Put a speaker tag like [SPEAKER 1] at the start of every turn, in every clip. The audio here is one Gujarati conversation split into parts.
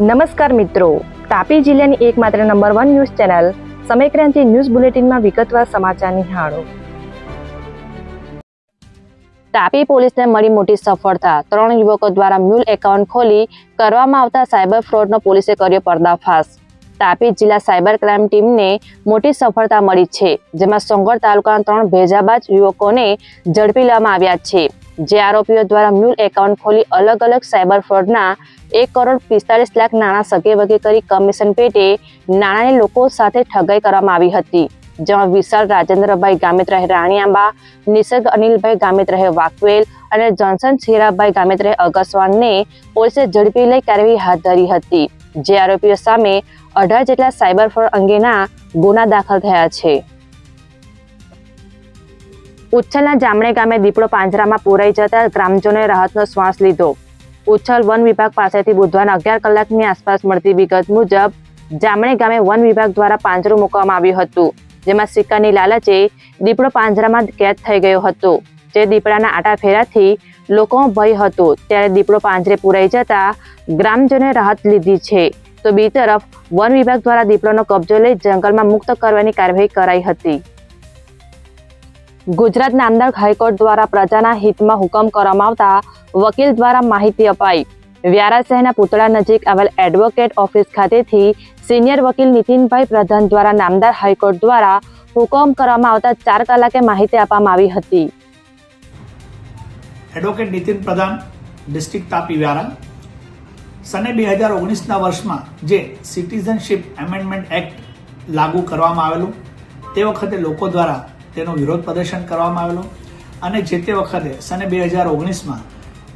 [SPEAKER 1] નમસ્કાર મિત્રો. તાપી જિલ્લાની એકમાત્ર number one news channel Samaykranti news બુલેટિનમાં વિગતવાર સમાચાર નિહાળો તાપી પોલીસને મળી મોટી સફળતા. ત્રણ યુવકો દ્વારા મ્યુલ એકાઉન્ટ ખોલી કરવામાં આવતા સાયબર ફ્રોડનો પોલીસે કર્યો પર્દાફાશ. તાપી જિલ્લા સાયબર ક્રાઇમ ટીમને મોટી સફળતા મળી છે, જેમાં સોંગર તાલુકાના ત્રણ ભેજાબાજ યુવકોને ઝડપી લેવામાં આવ્યા છે. જે આરોપીઓ દ્વારા મ્યુલ એકાઉન્ટ ખોલી અલગ અલગ સાયબર ફ્રોડના એક કરોડ પિસ્તાલીસ લાખ નાણાં સગે વગે કરી કમિશન પેટે નાણાંની લોકો સાથે ઠગાઈ કરવામાં આવી હતી, જેમાં વિશાલ રાજેન્દ્રભાઈ ગામિત રહે રાણીઆંબા નિસર્ગ અનિલભાઈ ગામિત રહે વાકવેલ અને જોન્સન છીરાભાઈ ગામિત રહે અગસવાનને પોલીસે ઝડપી લઈ કાર્યવાહી હાથ ધરી હતી, જે આરોપીઓ સામે અઢાર જેટલા સાયબર ફ્રોડ અંગેના ગુના દાખલ થયા છે. ઉચ્છલના જામણે ગામે દીપડો પાંજરામાં પૂરાઈ જતા ગ્રામજનોએ રાહતનો શ્વાસ લીધો. ઉચ્છલ વન વિભાગ પાસેથી બુધવારના અગિયાર કલાકની આસપાસ મળતી વિગત મુજબ, જામણે ગામે વન વિભાગ દ્વારા પાંજરું મૂકવામાં આવ્યું હતું, જેમાં સિક્કાની લાલચે દીપડો પાંજરામાં કેદ થઈ ગયો હતો. જે દીપડાના આટા ફેરાથી લોકોમાં ભય હતો. ત્યારે દીપડો પાંજરે પુરાઈ જતા ગ્રામજનોએ રાહત લીધી છે. તો બી તરફ વન વિભાગ દ્વારા દીપડોનો કબજો લઈ જંગલમાં મુક્ત કરવાની કાર્યવાહી કરાઈ હતી. ગુજરાત નામદાર હાઈકોર્ટ દ્વારા પ્રજાના હિતમાં હુકમ કરવામાં આવતા વકીલ દ્વારા માહિતી અપાઈ. વ્યારા શહેરના પુતળા નજીક આવેલ એડવોકેટ ઓફિસ ખાતેથી સિનિયર વકીલ નીતિનભાઈ પ્રધાન દ્વારા નામદાર હાઈકોર્ટ દ્વારા હુકમ કરવામાં આવતા ચાર કલાકે માહિતી આપવામાં આવી હતી.
[SPEAKER 2] એડવોકેટ નીતિન પ્રધાન, ડિસ્ટ્રિક્ટ તાપી વ્યારા. સને બે હજાર ઓગણીસના વર્ષમાં જે સિટીઝનશીપ એમેન્ડમેન્ટ એક્ટ લાગુ કરવામાં આવેલું, તે વખતે લોકો દ્વારા તેનો વિરોધ પ્રદર્શન કરવામાં આવેલું. અને જે તે વખતે સને બે હજાર ઓગણીસમાં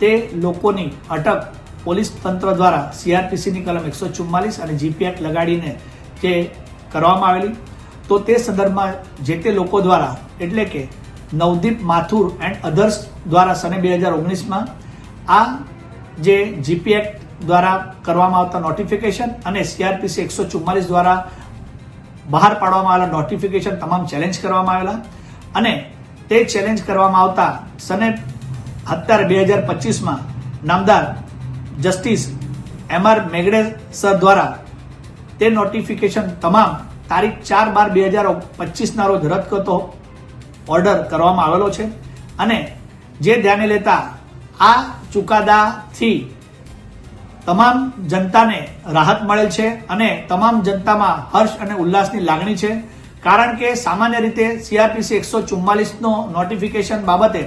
[SPEAKER 2] તે લોકોની અટક પોલીસ તંત્ર દ્વારા સીઆરપીસીની કલમ એકસો ચુમ્માલીસ અને જીપીએફ લગાડીને જે કરવામાં આવેલી. તો તે સંદર્ભમાં જે તે લોકો દ્વારા, એટલે કે નવદીપ માથુર એન્ડ અધર્સ દ્વારા સને બે હજાર ઓગણીસમાં આ જે જીપી દ્વારા કરવામાં આવતા નોટિફિકેશન અને સીઆરપીસી એકસો ચુમ્માલીસ દ્વારા બહાર પાડવામાં આવેલા નોટિફિકેશન તમામ ચેલેન્જ કરવામાં આવેલા અને તે ચેલેન્જ કરવામાં આવતા સને અત્યારે બે હજાર પચીસમાં નામદાર જસ્ટિસ એમ આર મેગડે સર દ્વારા તે નોટિફિકેશન તમામ તારીખ ચાર બાર બે હજાર પચીસના રોજ રદ કરતો ઓર્ડર કરવામાં આવેલો છે. અને જે ધ્યાને લેતા આ ચુકાદાથી તમામ જનતાને રાહત મળેલ છે અને તમામ જનતામાં હર્ષ અને ઉલ્લાસની લાગણી છે. કારણ કે સામાન્ય રીતે સીઆરપીસી એકસો ચુમ્માલીસનો નોટિફિકેશન બાબતે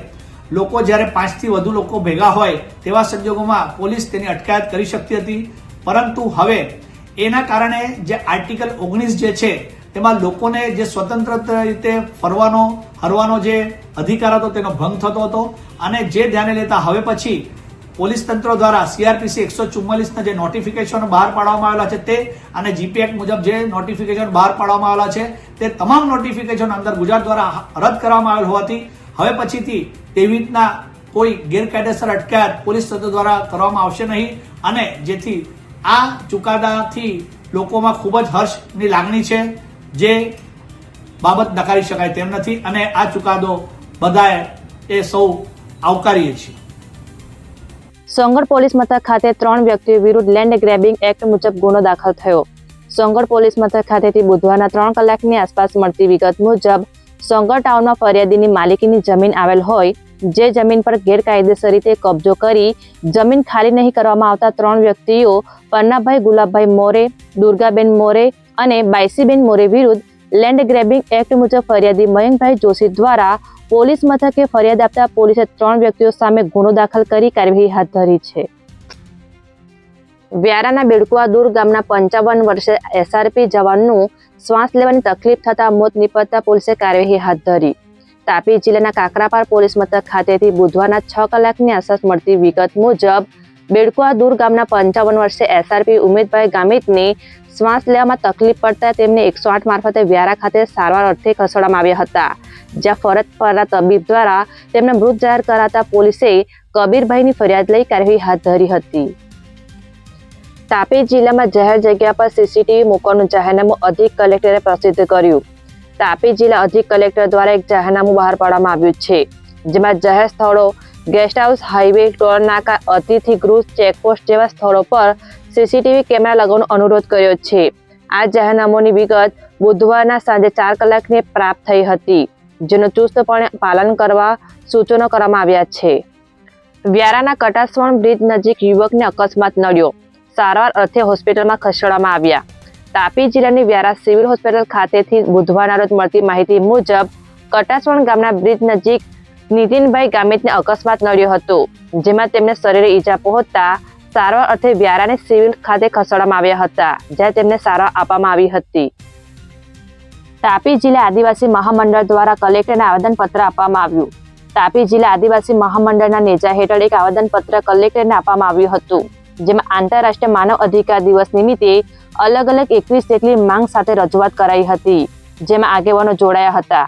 [SPEAKER 2] લોકો જ્યારે પાંચથી વધુ લોકો ભેગા હોય તેવા સંજોગોમાં પોલીસ તેની અટકાયત કરી શકતી હતી. પરંતુ હવે એના કારણે જે આર્ટિકલ ઓગણીસ જે છે તેમાં લોકોને જે સ્વતંત્ર રીતે ફરવાનો, હરવાનો જે અધિકાર હતો તેનો ભંગ થતો હતો. અને જે ધ્યાને લેતા હવે પછી પોલીસ તંત્ર દ્વારા સીઆરપીસી એકસો ચુમ્માલીસના જે નોટિફિકેશનો બહાર પાડવામાં આવેલા છે તે અને જીપી એક્ટ મુજબ જે નોટિફિકેશન બહાર પાડવામાં આવેલા છે તે તમામ નોટિફિકેશન અંદર ગુજરાત દ્વારા રદ કરવામાં આવેલ હોવાથી હવે પછીથી તેવી રીતના કોઈ ગેરકાયદેસર અટકાયત પોલીસ તંત્ર દ્વારા કરવામાં આવશે નહીં અને જેથી આ ચુકાદાથી લોકોમાં ખૂબ જ હર્ષની લાગણી છે જે બાબત નકારી શકાય તેમ નથી અને આ ચુકાદો બધાએ એ સૌ આવકારીએ છીએ.
[SPEAKER 1] સોંગઢ પોલીસ મથક ખાતે ત્રણ વ્યક્તિઓ વિરુદ્ધ લેન્ડ ગ્રેબિંગ એક્ટ મુજબ ગુનો દાખલ થયો. સોંગઢ પોલીસ મથક ખાતેથી બુધવારના ત્રણ કલાકની આસપાસ મળતી વિગત મુજબ સોંગઢ ટાઉનમાં ફરિયાદીની માલિકીની જમીન આવેલ હોય, જે જમીન પર ગેરકાયદેસર રીતે કબજો કરી જમીન ખાલી નહીં કરવામાં આવતા ત્રણ વ્યક્તિઓ પન્નાભાઈ ગુલાબભાઈ મોરે, દુર્ગાબેન મોરે અને બાયસીબેન મોરે વિરુદ્ધ લેન્ડ ગ્રેબિંગ એક્ટ મુજબ ફરિયાદી મયંકભાઈ જોશી દ્વારા પોલીસ મથકે ફરિયાદ આપતા પોલીસે ત્રણ વ્યક્તિઓ સામે ગુનો દાખલ કરી કાર્યવાહી હાથ ધરી છે. વ્યારાના બેડકુવા દૂર ગામના પંચાવન વર્ષે એસઆરપી જવાનનું શ્વાસ લેવાની તકલીફ થતા મોત નિપજતા પોલીસે કાર્યવાહી હાથ ધરી. તાપી જિલ્લાના કાકરાપાર પોલીસ મથક ખાતેથી બુધવારના છ કલાકની આસપાસ મળતી વિગત મુજબ બેડકુઆ દૂર ગામના પંચાવન વર્ષે એસઆરપી ઉમેદભાઈ ગામિતને શ્વાસ લેવામાં તકલીફ પડતા તેમને એકસો આઠ મારફતે વ્યારા ખાતે સારવાર અર્થે ખસેડવામાં આવ્યા હતા. જ્યાં ફરજ પરના તબીબ દ્વારા તેમને મૃત જાહેર કરાતા પોલીસે કબીરભાઈની ફરિયાદ લઈ કાર્યવાહી હાથ ધરી હતી. તાપી જિલ્લામાં જાહેર જગ્યા પર સીસીટીવી મૂકવાનું જાહેરનામું અધિક કલેક્ટરે પ્રસિદ્ધ કર્યું. તાપી જિલ્લા અધિક કલેક્ટર દ્વારા એક જાહેરનામું બહાર પાડવામાં આવ્યું છે, જેમાં જાહેર સ્થળો ગેસ્ટ હાઉસ, હાઈવે, ટોલ નાકા, અતિથિ ગૃહ, ચેકપોસ્ટ જેવા સ્થળો પર સીસીટીવી કેમેરા લગાવવાનો અનુરોધ કર્યો છે. આ જાહેરનામાની વિગત બુધવારના સાંજે ચાર કલાકને પ્રાપ્ત થઈ હતી, જેનું ચુસ્તપણે પાલન કરવા સૂચનો કરવામાં આવ્યા છે. વ્યારાના કટાસવણ બ્રિજ નજીક યુવકને અકસ્માત નડ્યો. સારવાર અર્થે હોસ્પિટલમાં ખસેડવામાં આવ્યા. તાપી જિલ્લાની વ્યારા સિવિલ હોસ્પિટલ ખાતેથી બુધવારના રોજ મળતી માહિતી મુજબ કટાસવણ ગામના બ્રિજ નજીક નીતિનભાઈ ગામિતને અકસ્માત નડ્યો હતો, જેમાં તેમને શરીરે ઈજા પહોંચતા સારવાર અર્થે વ્યારાને સિવિલ ખાતે ખસેડવામાં આવ્યા હતા, જ્યાં તેમને સારવાર આપવામાં આવી હતી. તાપી જિલ્લા આદિવાસી મહામંડળ દ્વારા કલેક્ટરને આવેદનપત્ર આપવામાં આવ્યું. તાપી જિલ્લા આદિવાસી મહામંડળના નેજા હેઠળ એક આવેદનપત્ર કલેક્ટરને આપવામાં આવ્યું હતું, જેમાં આંતરરાષ્ટ્રીય માનવ અધિકાર દિવસ નિમિત્તે અલગ અલગ એકવીસ જેટલી માંગ સાથે રજૂઆત કરાઈ હતી, જેમાં આગેવાનો જોડાયા હતા.